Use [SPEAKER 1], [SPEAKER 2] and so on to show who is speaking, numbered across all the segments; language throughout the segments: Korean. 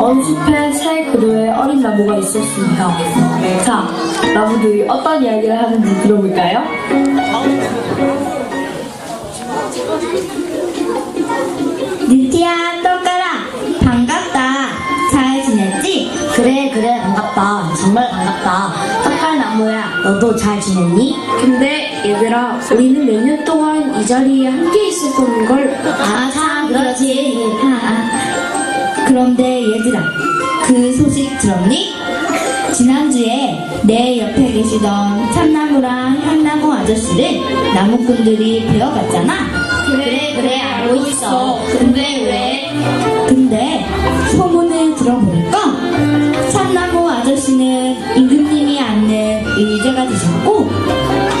[SPEAKER 1] 먼 숲에 새 그루의 어린 나무가 있었습니다. 자, 나무들이 어떤 이야기를 하는지 들어볼까요?
[SPEAKER 2] 느티야 떡가라 반갑다 잘 지냈지?
[SPEAKER 3] 그래 그래 반갑다 정말 반갑다 떡갈나무야 너도 잘 지냈니?
[SPEAKER 1] 근데 얘들아, 우리는 몇 년 동안 이 자리에 함께 있었던
[SPEAKER 3] 걸아 참 그렇지
[SPEAKER 2] 아, 그런데 얘들아 그 소식 들었니? 지난주에 내 옆에 계시던 참나무랑 향나무 아저씨를 나무꾼들이 베어갔잖아.
[SPEAKER 3] 그래 그래 알고 있어. 근데 왜?
[SPEAKER 2] 근데 소문을 들어보니까 참나무 아저씨는 임금님이 앉는 의자가 되셨고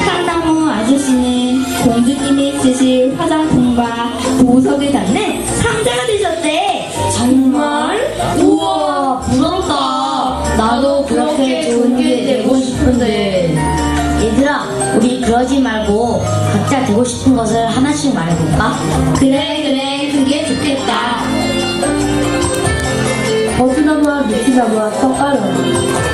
[SPEAKER 2] 향나무 아저씨는 공주님이 쓰실 화장품과 보석을 담는 상자가 되셨대
[SPEAKER 3] 정말? 우와 부럽다 나도 그렇게 좋은 게 되고 싶은데 얘들아 우리 그러지 말고 각자 되고 싶은 것을 하나씩 말해볼까?
[SPEAKER 2] 그래 그래 그게 좋겠다
[SPEAKER 1] 버드나무와 미티나무와 떡가루나무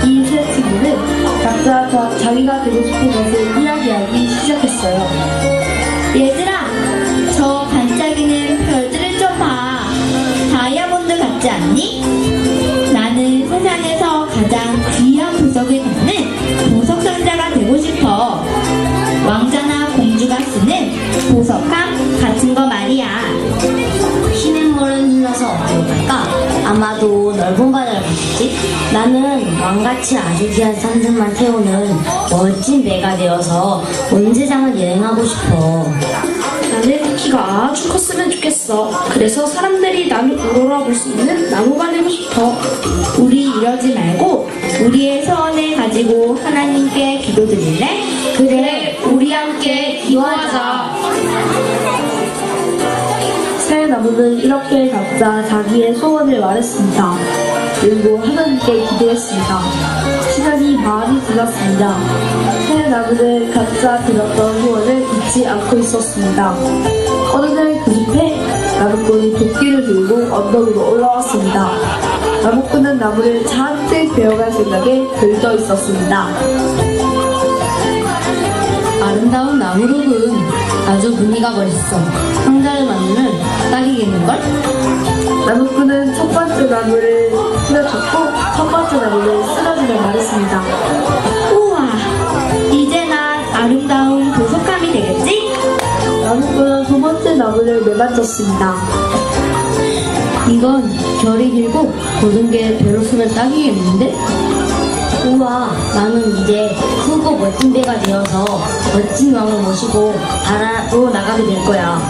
[SPEAKER 1] 이세 친구는 각자 자, 자기가 되고 싶은 것을 이야기하기 시작했어요.
[SPEAKER 2] 얘들아 왕같이
[SPEAKER 3] 아주 귀한 산들만 태우는 멋진 배가 되어서 온 세상을 여행하고 싶어.
[SPEAKER 1] 나는 키가 아주 컸으면 좋겠어. 그래서 사람들이 나를 우러러 볼 수 있는 나무가 되고 싶어.
[SPEAKER 2] 우리 이러지 말고 우리의 소원을 가지고 하나님께 기도드릴래?
[SPEAKER 1] 그래, 우리 함께 기도하자. 새 나무는 이렇게 각자 자기의 소원을 말했습니다. 그리고 하나님께 기도했습니다. 시간이 많이 지났습니다. 새 나무는 각자 들었던 소원을 잊지 않고 있었습니다. 어느 날그 숲에 나무꾼이 도끼를 들고 언덕 으로 올라왔습니다. 나무꾼은 나무를 잔뜩 베어갈 생각에 들떠 있었습니다.
[SPEAKER 3] 아름다운 나무로군. 아주 무늬가 멋있어. 상자를 만들면 딱이겠는걸?
[SPEAKER 1] 나무꾼은 첫 번째 나무를 쓰러졌고 첫 번째 나무를 쓰러지며 말했습니다.
[SPEAKER 2] 우와 이제 난 아름다운 보석함이 되겠지?
[SPEAKER 1] 나무꾼은 두 번째 나무를 매만졌습니다.
[SPEAKER 3] 이건 결이 길고 고든 게 배로 쓰면 딱이겠는데? 우와, 나는 이제 크고 멋진 배가 되어서 멋진 왕을 모시고 바다로 나가게 될 거야.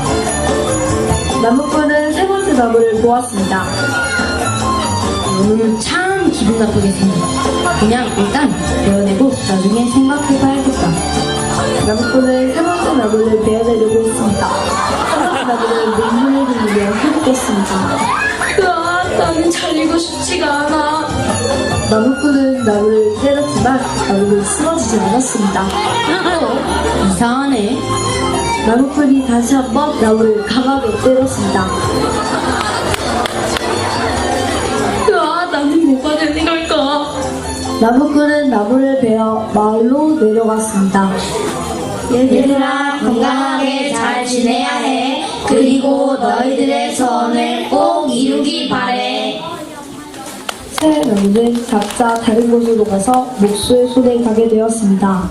[SPEAKER 1] 나무꾼은 세 번째 나무를 보았습니다.
[SPEAKER 3] 너는 참 기분 나쁘게 생겨. 그냥 일단 배워내고 나중에 생각해봐야겠다.
[SPEAKER 1] 세 번째 나무를 베어내려고 했습니다. 세 번째 나무는 눈물을 흘리며 회복했습니다.
[SPEAKER 4] 으아, 나는 잘리고 싶지가 않아.
[SPEAKER 1] 나무꾼은 나무를 때렸지만 나무는 쓰러지지 않았습니다.
[SPEAKER 3] 이상하네.
[SPEAKER 1] 나무꾼이 다시 한번 나무를 강하게 때렸습니다. 나무꾼은 나무를 베어 마을로 내려갔습니다.
[SPEAKER 2] 얘들아 건강하게 잘 지내야 해 그리고 너희들의 소원을 꼭 이루기 바래
[SPEAKER 1] 새 나무는 각자 다른 곳으로 가서 목수의 손에 가게 되었습니다.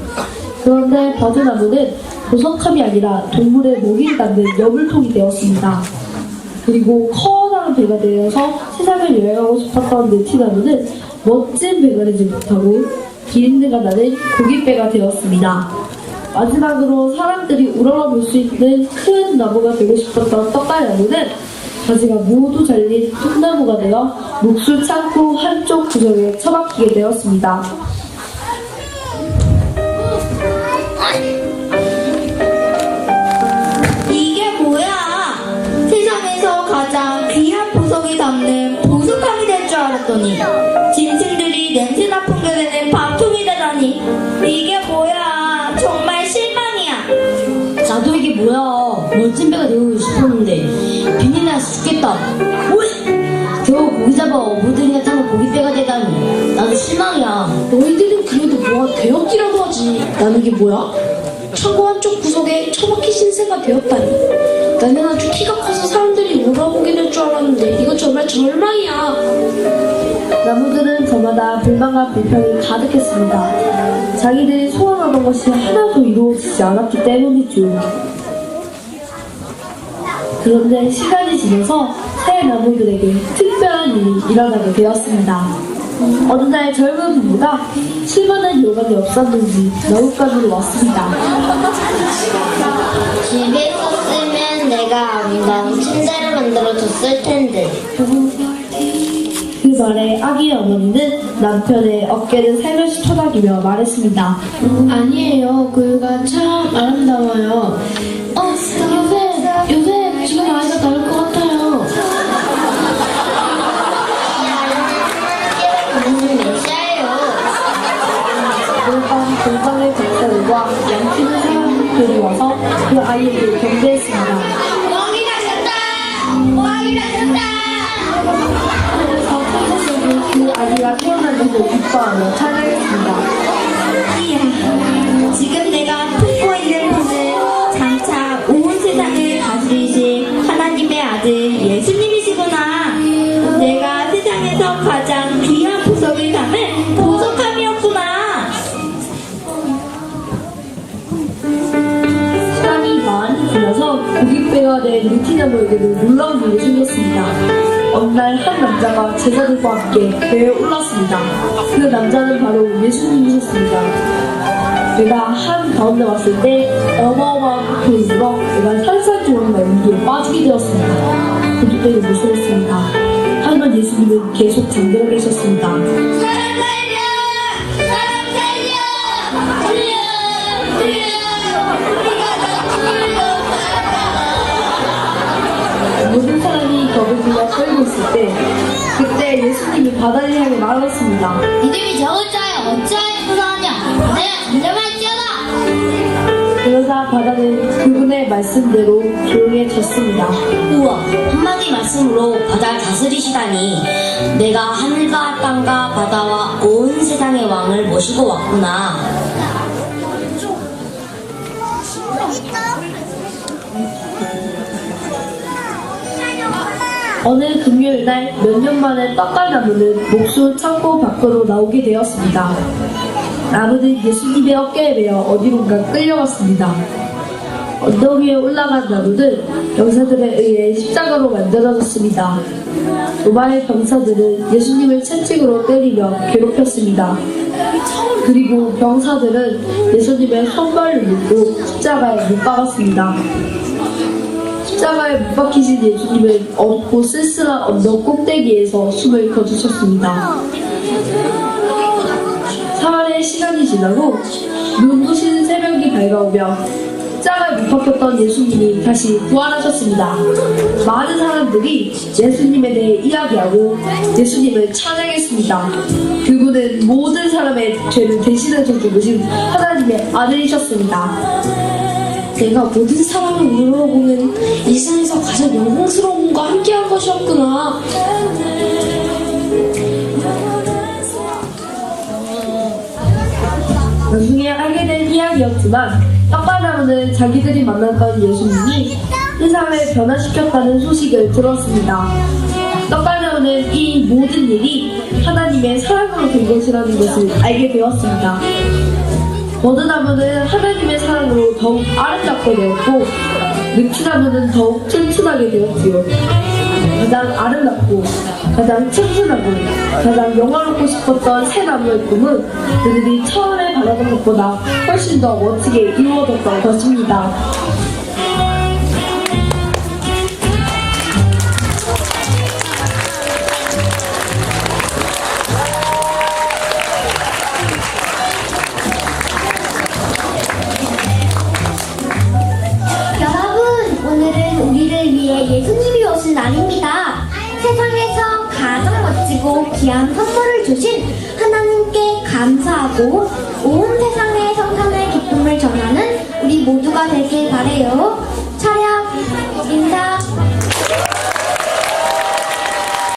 [SPEAKER 1] 그런데 버드나무는 보석함이 아니라 동물의 먹이를 담는 여물통이 되었습니다. 그리고 커다란 배가 되어서 세상을 여행하고 싶었던 네티나무는 멋진 배가 되지 못하고 비린내가 나는 고깃배가 되었습니다. 마지막으로 사람들이 우러러 볼 수 있는 큰 나무가 되고 싶었던 떡갈나무는 가지가 모두 잘린 통나무가 되어 목술 창고 한쪽 구석에 처박히게 되었습니다.
[SPEAKER 2] 이게 뭐야 세상에서 가장 귀한 보석이 담는 보석함이 될 줄 알았더니 뭐야.
[SPEAKER 3] 멋진 배가 되고 싶었는데. 비린내나서 죽겠다. 오이! 겨우 고기 잡아 어부들이나 실망이야.
[SPEAKER 1] 너희들은 그래도 뭐가 되었기라도 하지. 나는 이게 뭐야? 창고 한쪽 구석에 처박힌 신세가 되었다니. 나는 아주 키가 커서 사람들이 몰아보게 될 줄 알았는데 이거 정말 절망이야. 나무들은 저마다 불만과 불평이 가득했습니다. 자기들이 소원하던 것이 하나도 이루어지지 않았기 때문이죠. 그런데 시간이 지나서 새 나무들에게 특별한 일이 일어나게 되었습니다. 어느 날 젊은 부부가 쉴만한 여관이 없었는지 나뭇가지로 왔습니다.
[SPEAKER 3] 집에 있었으면 내가 아름다운 침대를 만들어줬을 텐데.
[SPEAKER 1] 그 말에 아기의 어머니는 남편의 어깨를 살며시 토닥이며 말했습니다.
[SPEAKER 4] 아니에요. 그가 참 아름다워요. 어,
[SPEAKER 1] 경배했습니다.
[SPEAKER 2] 먹이 다쳤다! 먹이 다쳤다!
[SPEAKER 1] 그래서 천사들은 그 아기가 태어난 것을 기뻐하며 찬양했습니다. 고깃배가 된 루티나무에게도 놀라운 일이 생겼습니다. 어느 날 한 남자가 제자들과 함께 배에 올랐습니다. 그 남자는 바로 예수님이셨습니다. 내가 한 가운데 왔을 때 어마어마한 폭풍이 불어 내가 산산조각날 위기에 빠지게 되었습니다. 고깃배는 무서웠습니다. 하지만 예수님은 계속 잠들어 계셨습니다. 모든 사람이 겁을 들여 떨고 있을 때 그때 예수님이 바다를 향해 말하셨습니다.
[SPEAKER 3] 믿음이 적을 자여 어찌하여 무서하냐? 내가 잠잠할지어다.
[SPEAKER 1] 그러자 바다는 그분의 말씀대로 조용해졌습니다.
[SPEAKER 3] 우와, 한마디 말씀으로 바다를 다스리시다니. 내가 하늘과 땅과 바다와 온 세상의 왕을 모시고 왔구나.
[SPEAKER 1] 어느 금요일 날 몇 년 만에 떡갈 나무는 목수 창고 밖으로 나오게 되었습니다. 나무는 예수님의 어깨에 매어 어디론가 끌려갔습니다. 언덕 위에 올라간 나무는 병사들에 의해 십자가로 만들어졌습니다. 로마의 병사들은 예수님을 채찍으로 때리며 괴롭혔습니다. 그리고 병사들은 예수님의 손발을 묶고 십자가에 못 박았습니다. 십자가에 못 박히신 예수님은 어둡고 쓸쓸한 언덕 꼭대기에서 숨을 거두셨습니다. 사흘의 시간이 지나고 눈 부신 새벽이 밝아오며 십자가에 못 박혔던 예수님이 다시 부활하셨습니다. 많은 사람들이 예수님에 대해 이야기하고 예수님을 찬양했습니다. 그분은 모든 사람의 죄를 대신해서 죽으신 하나님의 아들이셨습니다.
[SPEAKER 4] 내가 모든 사람을 우러보는 이 세상에서 가장 영광스러운 분과 함께한 것이었구나.
[SPEAKER 1] 나중에 알게 된 이야기였지만 떡바나무는 자기들이 만났던 예수님이 세상을 변화시켰다는 소식을 들었습니다. 떡바나무는 이 모든 일이 하나님의 사랑으로 된 것이라는 것을 알게 되었습니다. 버드나무는 하나님의 사랑으로 더욱 아름답게 되었고 늑치나무는 더욱 튼튼하게 되었지요. 가장 아름답고 가장 튼튼하고 가장 영화롭고 싶었던 새 나무의 꿈은 그들이 처음에 바라던 것보다 훨씬 더 멋지게 이루어졌던 것입니다.
[SPEAKER 2] 멋지고 귀한 선물을 주신 하나님께 감사하고 온 세상에 성탄의 기쁨을 전하는 우리 모두가 되길 바래요. 차렷 인사